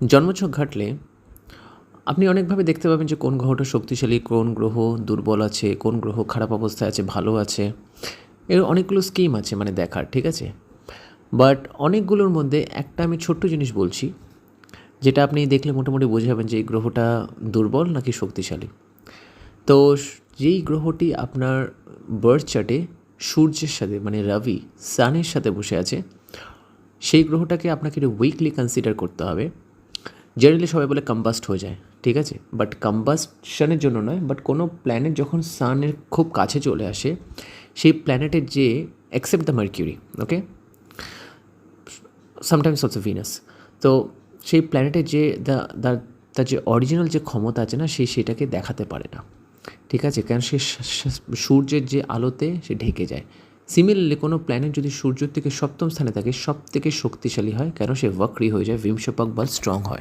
জন্মছক ঘাটলে আপনি অনেকভাবে দেখতে পাবেন যে কোন গ্রহটা শক্তিশালী, কোন গ্রহ দুর্বল আছে, কোন গ্রহ খারাপ অবস্থায় আছে, ভালো আছে। এর অনেকগুলো স্কিম আছে মানে দেখার, ঠিক আছে? বাট অনেকগুলোর মধ্যে একটা আমি ছোট্ট জিনিস বলছি, যেটা আপনি দেখলে মোটামুটি বুঝে যাবেন যে এই গ্রহটা দুর্বল নাকি শক্তিশালী। তো যেই গ্রহটি আপনার বার্থ চার্টে সূর্যের সাথে মানে রবি সানের সাথে বসে আছে, সেই গ্রহটাকে আপনাকে একটু উইকলি কনসিডার করতে হবে। জেনারেলি সবাই বলে কম্বাস্ট হয়ে যায়, ঠিক আছে? বাট কম্বাস্টনের জন্য নয় বাট কোনো প্ল্যানেট যখন সানের খুব কাছে চলে আসে, সেই প্ল্যানেটের যে except the Mercury okay sometimes also Venus তো সেই প্ল্যানেটের যে দ্য তার যে অরিজিনাল যে ক্ষমতা আছে না, সে সেটাকে দেখাতে পারে না, ঠিক আছে? কারণ সে সূর্যের যে আলোতে সে ঢেকে যায়। সিমিলারলি কোনো প্ল্যানেট যদি সূর্যের থেকে সপ্তম স্থানে থাকে সব থেকে শক্তিশালী হয়, কেন? সে ওয়াকরি হয়ে যায়, ভিমসপাক বা স্ট্রং হয়।